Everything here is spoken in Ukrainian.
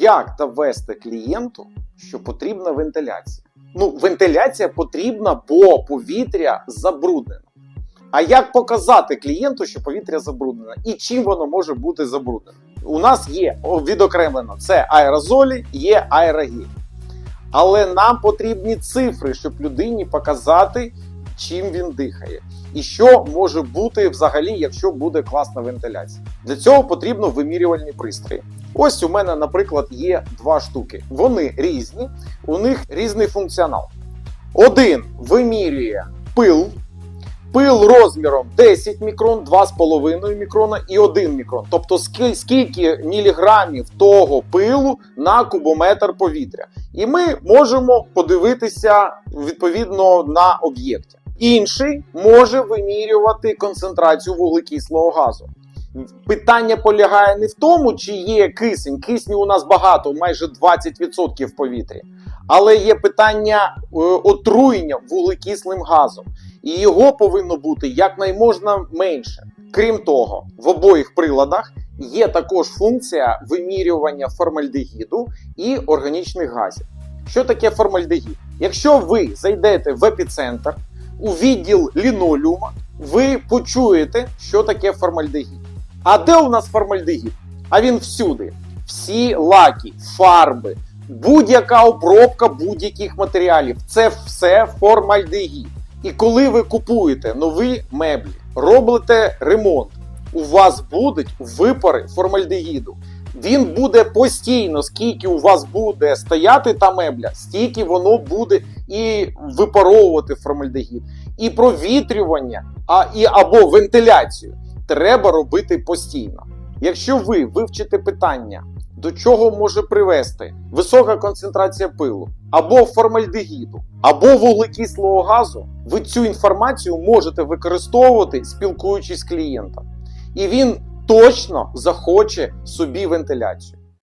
Як довести клієнту, що потрібна вентиляція? Ну, вентиляція потрібна, бо повітря забруднено. А як показати клієнту, що повітря забруднене і чим воно може бути забруднене? У нас є відокремлено це аерозолі, є аерогель. Але нам потрібні цифри, щоб людині показати, чим він дихає. І що може бути взагалі, якщо буде класна вентиляція. Для цього потрібно вимірювальні пристрої. Ось у мене, наприклад, є два штуки. Вони різні, у них різний функціонал. Один вимірює пил, пил розміром 10 мікрон, 2,5 мікрона і 1 мікрон. Тобто скільки міліграмів того пилу на кубометр повітря. І ми можемо подивитися відповідно на об'єкті. Інший може вимірювати концентрацію вуглекислого газу. Питання полягає не в тому, чи є кисень. Кисню у нас багато, майже 20% в повітрі. Але є питання е, отруєння вуглекислим газом. І його повинно бути якнайможна менше. Крім того, в обоїх приладах є також функція вимірювання формальдегіду і органічних газів. Що таке формальдегід? Якщо ви зайдете в епіцентр у відділ лінолеума, ви почуєте, що таке формальдегід. А де у нас формальдегід? А він всюди. Всі лаки, фарби, будь-яка обробка будь-яких матеріалів це все формальдегід. І коли ви купуєте нові меблі, робите ремонт, у вас будуть випари формальдегіду. Він буде постійно, скільки у вас буде стояти та мебля, стільки воно буде і випаровувати формальдегід, і провітрювання, а, і, або вентиляцію треба робити постійно. Якщо ви вивчите питання, до чого може привести висока концентрація пилу, або формальдегіду, або вуглекислого газу, ви цю інформацію можете використовувати, спілкуючись з клієнтом. І він точно захоче собі вентиляцію.